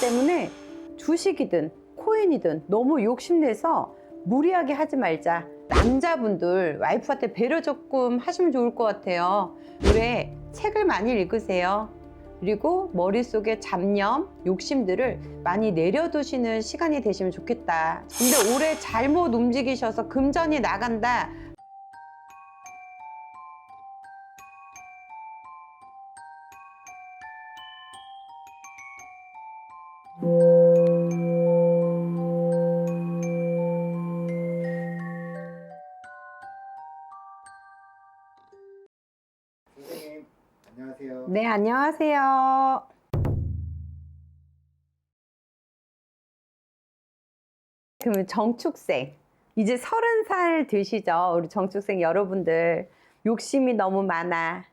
때문에 주식이든 코인이든 너무 욕심내서 무리하게 하지 말자. 남자분들 와이프한테 배려 조금 하시면 좋을 것 같아요. 올해 책을 많이 읽으세요. 그리고 머릿속에 잡념, 욕심들을 많이 내려두시는 시간이 되시면 좋겠다. 근데 올해 잘못 움직이셔서 금전이 나간다. 안녕하세요. 네, 안녕하세요. 그러면 정축생. 이제 서른 살 되시죠? 우리 정축생 여러분들. 욕심이 너무 많아.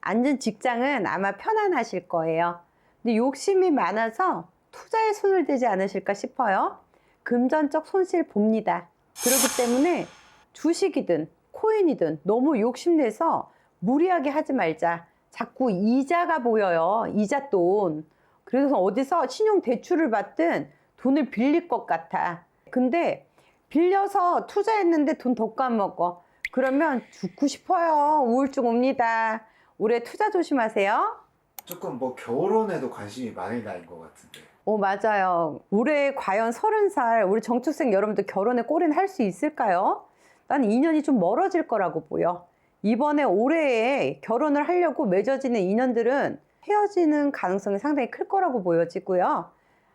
앉은 직장은 아마 편안하실 거예요. 근데 욕심이 많아서 투자에 손을 대지 않으실까 싶어요. 금전적 손실 봅니다. 그렇기 때문에 주식이든 코인이든 너무 욕심내서 무리하게 하지 말자. 자꾸 이자가 보여요. 이자 돈. 그래서 어디서 신용 대출을 받든 돈을 빌릴 것 같아. 근데 빌려서 투자했는데 돈 더 까먹어. 그러면 죽고 싶어요. 우울증 옵니다. 올해 투자 조심하세요. 조금 뭐 결혼에도 관심이 많은 나이인 것 같은데. 오, 맞아요. 올해 과연 서른 살 우리 정축생 여러분들 결혼에 꼬리는 할수 있을까요? 나는 인연이 좀 멀어질 거라고 보여. 이번에 올해에 결혼을 하려고 맺어지는 인연들은 헤어지는 가능성이 상당히 클 거라고 보여지고요.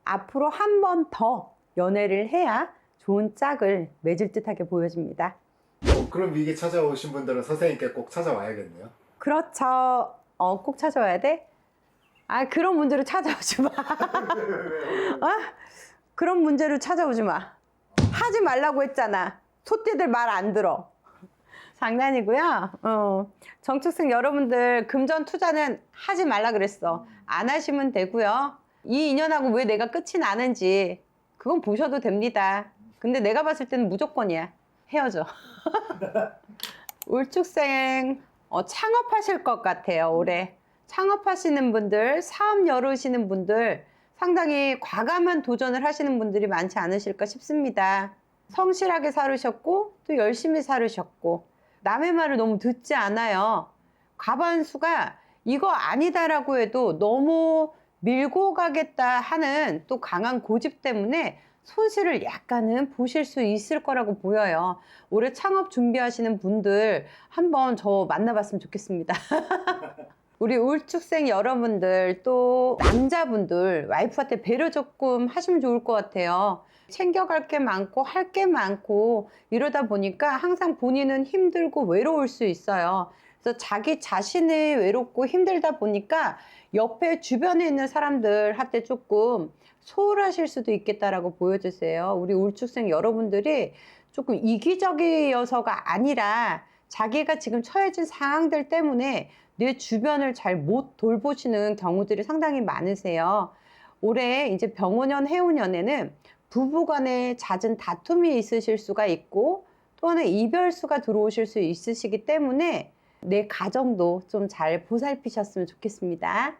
앞으로 한 번 더 연애를 해야 좋은 짝을 맺을 듯하게 보여집니다. 어, 그럼 이게 찾아오신 분들은 선생님께 꼭 찾아와야겠네요. 그렇죠. 어, 꼭 찾아와야 돼? 아, 그런 문제로 찾아오지 마. 어? 그런 문제로 찾아오지 마. 하지 말라고 했잖아. 소띠들 말 안 들어. 장난이고요. 어. 정축생 여러분들 금전 투자는 하지 말라 그랬어. 안 하시면 되고요. 이 인연하고 왜 내가 끝이 나는지 그건 보셔도 됩니다. 근데 내가 봤을 때는 무조건이야. 헤어져. 울축생 어, 창업하실 것 같아요 올해 창업하시는 분들 사업 열으시는 분들 상당히 과감한 도전을 하시는 분들이 많지 않으실까 싶습니다 성실하게 살으셨고 또 열심히 살으셨고 남의 말을 너무 듣지 않아요 과반수가 이거 아니다라고 해도 너무 밀고 가겠다 하는 또 강한 고집 때문에 손실을 약간은 보실 수 있을 거라고 보여요. 올해 창업 준비하시는 분들 한번 저 만나봤으면 좋겠습니다. 우리 울축생 여러분들 또 남자분들 와이프한테 배려 조금 하시면 좋을 것 같아요. 챙겨갈 게 많고 할 게 많고 이러다 보니까 항상 본인은 힘들고 외로울 수 있어요. 그래서 자기 자신이 외롭고 힘들다 보니까 옆에 주변에 있는 사람들한테 조금 소홀하실 수도 있겠다라고 보여주세요. 우리 울축생 여러분들이 조금 이기적이어서가 아니라 자기가 지금 처해진 상황들 때문에 내 주변을 잘 못 돌보시는 경우들이 상당히 많으세요. 올해 이제 병원년 해운년에는 부부 간에 잦은 다툼이 있으실 수가 있고 또 하나 이별수가 들어오실 수 있으시기 때문에 내 가정도 좀 잘 보살피셨으면 좋겠습니다.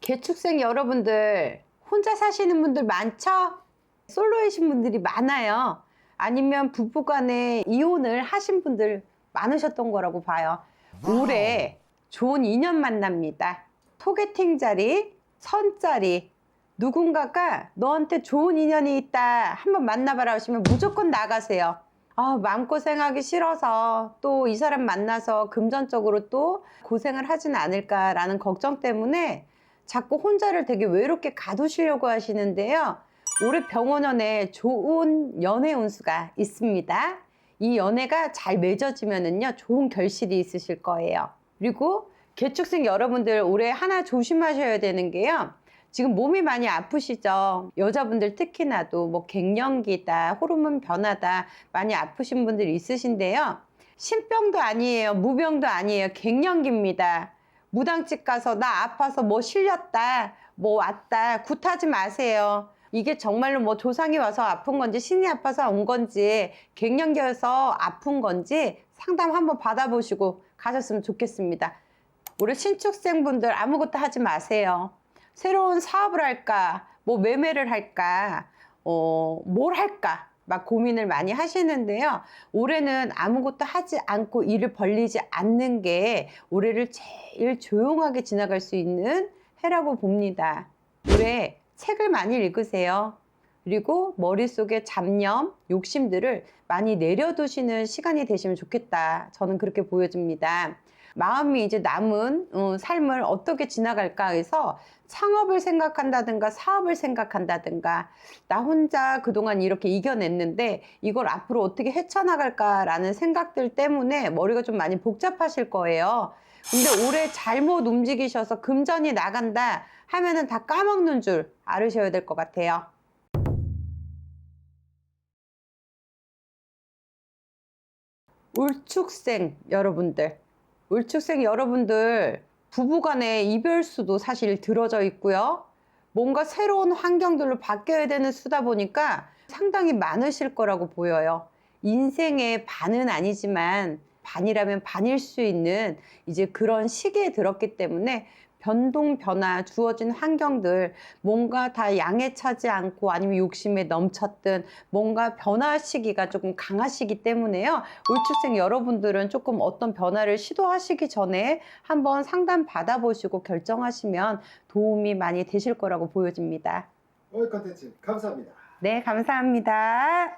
개축생 여러분들 혼자 사시는 분들 많죠? 솔로이신 분들이 많아요. 아니면 부부간에 이혼을 하신 분들 많으셨던 거라고 봐요. 올해 좋은 인연 만납니다. 소개팅 자리, 선 자리, 누군가가 너한테 좋은 인연이 있다. 한번 만나봐라 하시면 무조건 나가세요. 아, 마음고생하기 싫어서 또 이 사람 만나서 금전적으로 또 고생을 하진 않을까라는 걱정 때문에 자꾸 혼자를 되게 외롭게 가두시려고 하시는데요. 올해 병원연에 좋은 연애 운수가 있습니다. 이 연애가 잘 맺어지면은요, 좋은 결실이 있으실 거예요. 그리고 개축생 여러분들 올해 하나 조심하셔야 되는 게요. 지금 몸이 많이 아프시죠? 여자분들 특히나도 뭐 갱년기다, 호르몬 변화다, 많이 아프신 분들 있으신데요. 신병도 아니에요. 무병도 아니에요. 갱년기입니다. 무당집 가서 나 아파서 뭐 실렸다, 뭐 왔다, 굿하지 마세요. 이게 정말로 뭐 조상이 와서 아픈 건지 신이 아파서 온 건지 갱년기여서 아픈 건지 상담 한번 받아보시고 가셨으면 좋겠습니다. 우리 신축생분들 아무것도 하지 마세요. 새로운 사업을 할까, 뭐 매매를 할까, 어, 뭘 할까, 막 고민을 많이 하시는데요. 올해는 아무것도 하지 않고 일을 벌리지 않는 게 올해를 제일 조용하게 지나갈 수 있는 해라고 봅니다. 올해 책을 많이 읽으세요. 그리고 머릿속에 잡념, 욕심들을 많이 내려두시는 시간이 되시면 좋겠다. 저는 그렇게 보여집니다. 마음이 이제 남은 어, 삶을 어떻게 지나갈까 해서 창업을 생각한다든가 사업을 생각한다든가 나 혼자 그동안 이렇게 이겨냈는데 이걸 앞으로 어떻게 헤쳐나갈까라는 생각들 때문에 머리가 좀 많이 복잡하실 거예요. 근데 올해 잘못 움직이셔서 금전이 나간다 하면은 다 까먹는 줄 알으셔야 될 것 같아요. 울축생 여러분들, 울축생 여러분들 부부간의 이별수도 사실 들어져 있고요. 뭔가 새로운 환경들로 바뀌어야 되는 수다 보니까 상당히 많으실 거라고 보여요. 인생의 반은 아니지만 반이라면 반일 수 있는 이제 그런 시기에 들었기 때문에 변동, 변화, 주어진 환경들, 뭔가 다 양에 차지 않고 아니면 욕심에 넘쳤든 뭔가 변화 시기가 조금 강하시기 때문에요. 울축생 여러분들은 조금 어떤 변화를 시도하시기 전에 한번 상담 받아보시고 결정하시면 도움이 많이 되실 거라고 보여집니다. 오늘 컨텐츠 감사합니다. 네, 감사합니다.